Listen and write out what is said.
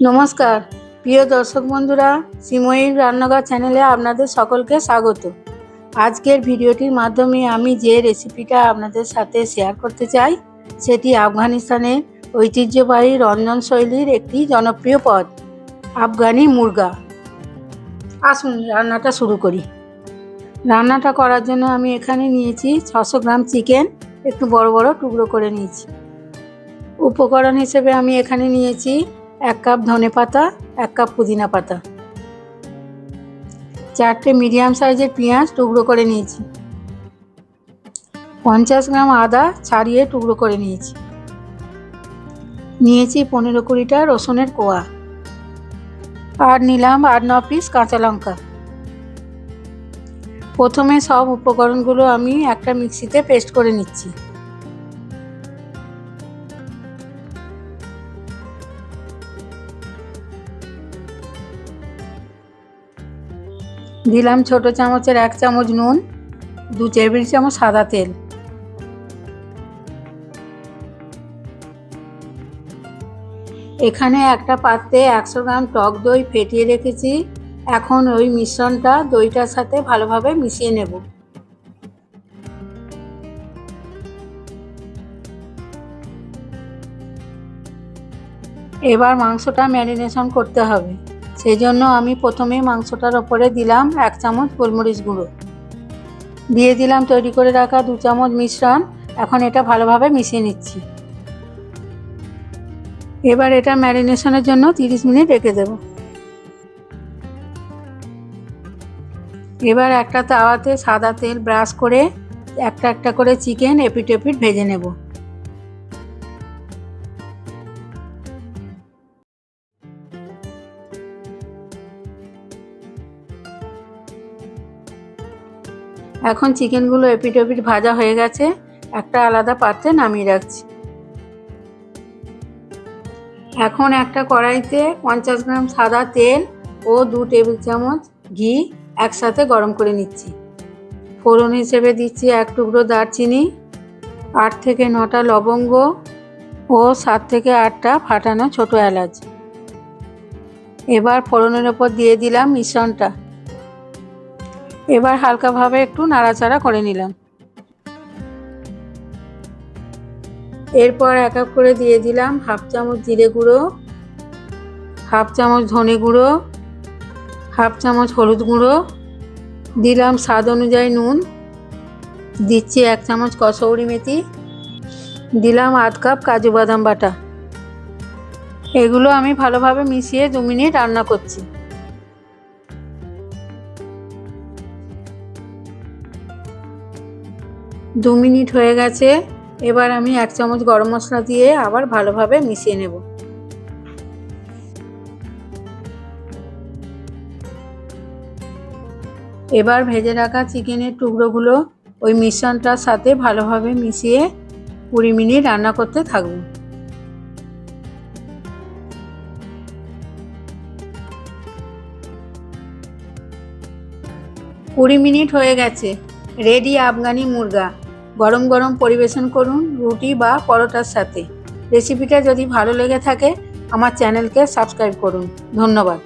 নমস্কার। প্রিয় দর্শক বন্ধুরা শ্রীময়ীর রান্নাঘর চ্যানেলে আপনাদের সকলকে স্বাগত। আজকের ভিডিওটির মাধ্যমে আমি যে রেসিপিটা আপনাদের সাথে শেয়ার করতে চাই, সেটি আফগানিস্তানের ঐতিহ্যবাহী রন্ধন শৈলীর একটি জনপ্রিয় পদ, আফগানি মুরগা। আসুন রান্নাটা শুরু করি। রান্নাটা করার জন্য আমি এখানে নিয়েছি ছশো গ্রাম চিকেন, একটু বড় বড় টুকরো করে নিয়েছি। উপকরণ হিসেবে আমি এখানে নিয়েছি এক কাপ ধনে পাতা, এক কাপ পুদিনা পাতা। চারটে মিডিয়াম সাইজের পেঁয়াজ টুকরো করে নিয়েছি। পঞ্চাশ গ্রাম আদা ছাড়িয়ে টুকরো করে নিয়েছি। নিয়েছি পনেরো কুড়িটা রসুনের কোয়া। আর নিলাম আট ন পিস কাঁচা লঙ্কা। প্রথমে সব উপকরণগুলো আমি একটা মিক্সিতে পেস্ট করে নিচ্ছি। দিলাম ছোট চামচের এক চামচ নুন, দু টেবিল চামচ সাদা তেল। এখানে একটা পাত্রে একশো গ্রাম টক দই ফেটিয়ে রেখেছি। এখন ওই মিশ্রণটা দইটার সাথে ভালোভাবে মিশিয়ে নেব। এবার মাংসটা ম্যারিনেশন করতে হবে। সেই জন্য আমি প্রথমে মাংসটার ওপরে দিলাম এক চামচ গোলমরিচ গুঁড়ো। দিয়ে দিলাম তৈরি করে রাখা দু চামচ মিশ্রণ। এখন এটা ভালোভাবে মিশিয়ে নিচ্ছি। এবার এটা ম্যারিনেশনের জন্য তিরিশ মিনিট রেখে দেব। এবার একটা তাওয়াতে সাদা তেল ব্রাশ করে একটা একটা করে চিকেন এপিট এপিট ভেজে নেব। এখন চিকেনগুলো এপিট এপিট ভাজা হয়ে গেছে, একটা আলাদা পাত্রে নামিয়ে রাখছি। এখন একটা কড়াইতে পঞ্চাশ গ্রাম সাদা তেল ও দু টেবিল চামচ ঘি একসাথে গরম করে নিচ্ছি। ফোড়ন হিসেবে দিচ্ছি এক টুকরো দারচিনি, আট থেকে নটা লবঙ্গ ও সাত থেকে আটটা ফাটানো ছোট এলাচ। এবার ফোড়নের ওপর দিয়ে দিলাম মিশ্রণটা। এবার হালকাভাবে একটু নাড়াচাড়া করে নিলাম। এরপর এক এক করে দিয়ে দিলাম হাফ চামচ জিরে গুঁড়ো, হাফ চামচ ধনে গুঁড়ো, হাফ চামচ হলুদ গুঁড়ো, দিলাম স্বাদ অনুযায়ী নুন, দিচ্ছি এক চামচ কসৌরি মেথি, দিলাম আধ কাপ কাজু বাদাম বাটা। এগুলো আমি ভালোভাবে মিশিয়ে দু মিনিট রান্না করছি। দু মিনিট হয়ে গেছে, এবার আমি এক চামচ গরম মশলা দিয়ে আবার ভালোভাবে মিশিয়ে নেব। এবার ভেজে রাখা চিকেনের টুকরোগুলো ওই মিশ্রণটার সাথে ভালোভাবে মিশিয়ে কুড়ি মিনিট রান্না করতে থাকব। কুড়ি মিনিট হয়ে গেছে, রেডি আফগানি মুরগা। গরম গরম পরিবেশন করুন রুটি বা পরোটার সাথে। রেসিপিটা যদি ভালো লেগে থাকে, আমার চ্যানেলকে সাবস্ক্রাইব করুন। ধন্যবাদ।